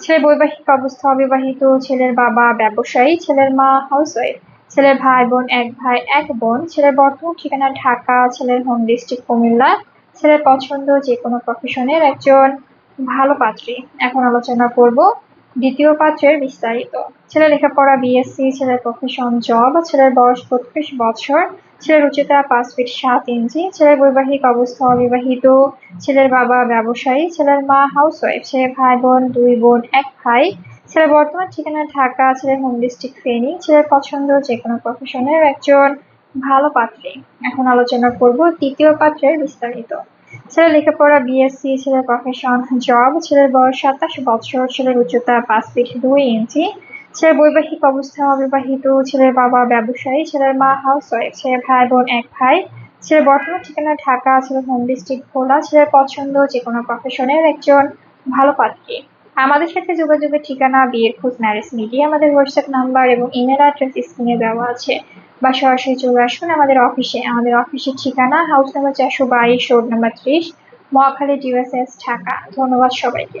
ছেলের বৈবাহিক অবস্থা অবিবাহিত, ছেলের বাবা ব্যবসায়ী, ছেলের মা হাউসওয়াইফ ছেলের ভাই বোন এক ভাই, এক বোন, ছেলের বর্তমান ঠিকানা ঢাকা, ছেলের হোম ডিস্ট্রিক্ট কুমিল্লা, ছেলের পছন্দ যে কোনো প্রফেশনের একজন ভালো পাত্রী। এখন আলোচনা করব দ্বিতীয় পাত্রের বিস্তারিত। ছেলে লেখাপড়া বিএসসি ছেলের প্রফেশন জব ছেলের বয়স বত্রিশ বছর ছেলের উচ্চতা পাঁচ ফিট সাত ইঞ্চি, ছেলের বৈবাহিক অবস্থা অবিবাহিত, ছেলের বাবা ব্যবসায়ী, ছেলের মা হাউসওয়াইফ ছেলে ভাই বোন, দুই বোন, এক ভাই, ছেলের বর্তমান ঠিকানা ঢাকা, ছেলের হোম ডিস্ট্রিক্ট ফেনী, ছেলের পছন্দ যে কোনো প্রফেশনের একজন ভালো পাত্রী। এখন আলোচনা করব তৃতীয় পাত্রের বিস্তারিত। ছেলের লেখাপড়া বিএসসি ছেলের প্রফেশন জব ছেলের বয়স সাতাশ বছর, ছেলের উচ্চতা পাঁচ ফিট দুই ইঞ্চি ছেলের বৈবাহিক অবস্থা, অবিবাহিত ছেলের বাবা ব্যবসায়ী, ছেলের মা হাউস ওয়াইফ ছেলের ভাই বোন এক ভাই। ছেলের বর্তমান ঠিকানা ঢাকা, ছেলের হোম ডিস্ট্রিক্ট ভোলা, ছেলের পছন্দ যে কোনো প্রফেশনের একজন ভালো পাত্রী। আমাদের সাথে যোগাযোগের ঠিকানা বিয়ের খোঁজ ম্যারেজ মিডিয়া, আমাদের হোয়াটসঅ্যাপ নাম্বার এবং ইমেল অ্যাড্রেস স্ক্রিনে দেওয়া আছে। বা সরাসরি চলে আসুন আমাদের অফিসে আমাদের অফিসের ঠিকানা হাউস নাম্বার চারশো বাইশ রোড নাম্বার ত্রিশ, মহাখালী ডিউএসএস ঢাকা। ধন্যবাদ সবাইকে।